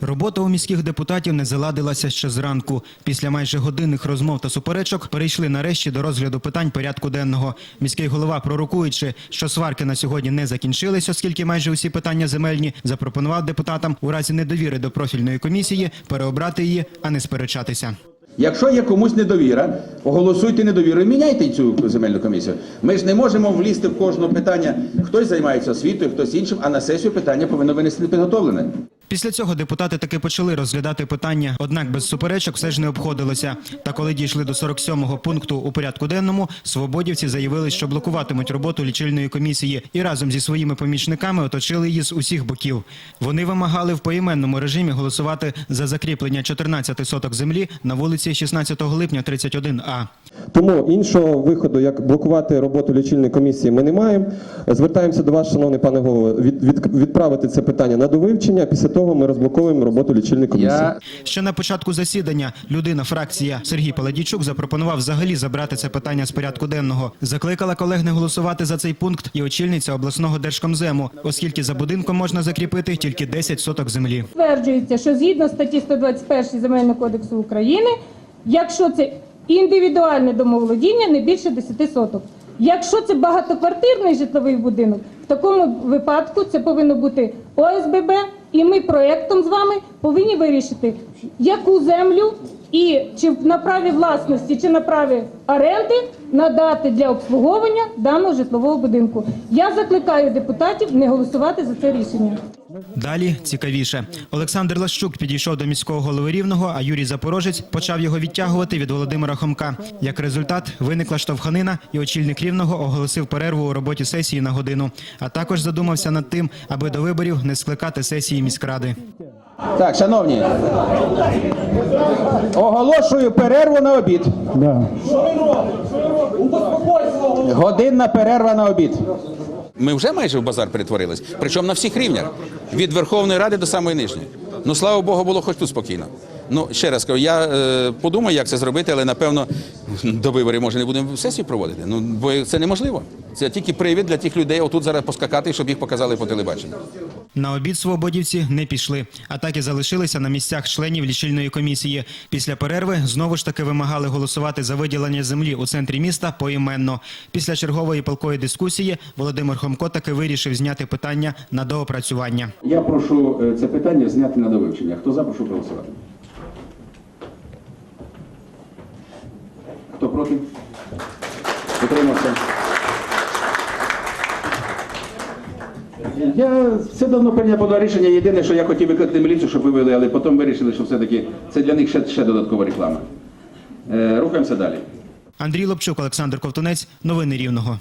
Робота у міських депутатів не заладилася ще зранку. Після майже годинних розмов та суперечок перейшли нарешті до розгляду питань порядку денного. Міський голова, пророкуючи, що сварки на сьогодні не закінчились, оскільки майже усі питання земельні, запропонував депутатам у разі недовіри до профільної комісії переобрати її, а не сперечатися. Якщо є комусь недовіра, оголосуйте недовіру і міняйте цю земельну комісію. Ми ж не можемо влізти в кожне питання. Хтось займається освітою, хтось іншим, а на сесію питання повинно винести підготовлене. Після цього депутати таки почали розглядати питання, однак без суперечок все ж не обходилося. Та коли дійшли до 47-го пункту у порядку денному, свободівці заявили, що блокуватимуть роботу лічильної комісії і разом зі своїми помічниками оточили її з усіх боків. Вони вимагали в поіменному режимі голосувати за закріплення 14 соток землі на вулиці 16 липня 31А. Тому іншого виходу, як блокувати роботу лічильної комісії, ми не маємо. Звертаємося до вас, шановний пане голово, від, від- відправити це питання на довивчення. Після того ми розблоковуємо роботу лічильної комісії. Я Ще на початку засідання людина фракція Сергій Паладійчук запропонував взагалі забрати це питання з порядку денного. Закликала колег не голосувати за цей пункт і очільниця обласного держкомзему, оскільки за будинком можна закріпити тільки 10 соток землі. Стверджується, що згідно статті 121 Земельного кодексу України, якщо це індивідуальне домоволодіння, не більше 10 соток. Якщо це багатоквартирний житловий будинок, в такому випадку це повинно бути ОСББ, і ми проєктом з вами повинні вирішити, яку землю і чи на праві власності, чи на праві оренди надати для обслуговування даного житлового будинку. Я закликаю депутатів не голосувати за це рішення. Далі цікавіше. Олександр Лащук підійшов до міського голови рівного, а Юрій Запорожець почав його відтягувати від Володимира Хомка. Як результат, виникла штовханина, і очільник рівного оголосив перерву у роботі сесії на годину. А також задумався над тим, аби до виборів не скликати сесії міськради. Так, шановні, оголошую перерву на обід. Годинна перерва на обід. Ми вже майже в базар перетворились, причому на всіх рівнях, від Верховної Ради до самої нижньої. Ну слава Богу, було хоч тут спокійно. Ну ще раз кажу, я е, подумаю, як це зробити, але напевно до виборів може не будемо сесію проводити. Ну бо це неможливо. Це тільки привід для тих людей, отут зараз поскакати, щоб їх показали по телебаченню. На обід свободівці не пішли, а так і залишилися на місцях членів лічильної комісії. Після перерви знову ж таки вимагали голосувати за виділення землі у центрі міста поіменно. Після чергової палкої дискусії Володимир Хомко таки вирішив зняти питання на доопрацювання. Я прошу е, це питання зняти на довивчення. Хто за, прошу проголосувати. Проти? Утримався. Я все давно прийняв по рішення. Єдине, що я хотів викликати міліцію, щоб вивели, але потім вирішили, що все-таки це для них ще, ще додаткова реклама. Е, рухаємося далі. Андрій Лобчук, Олександр Ковтунець. Новини Рівного.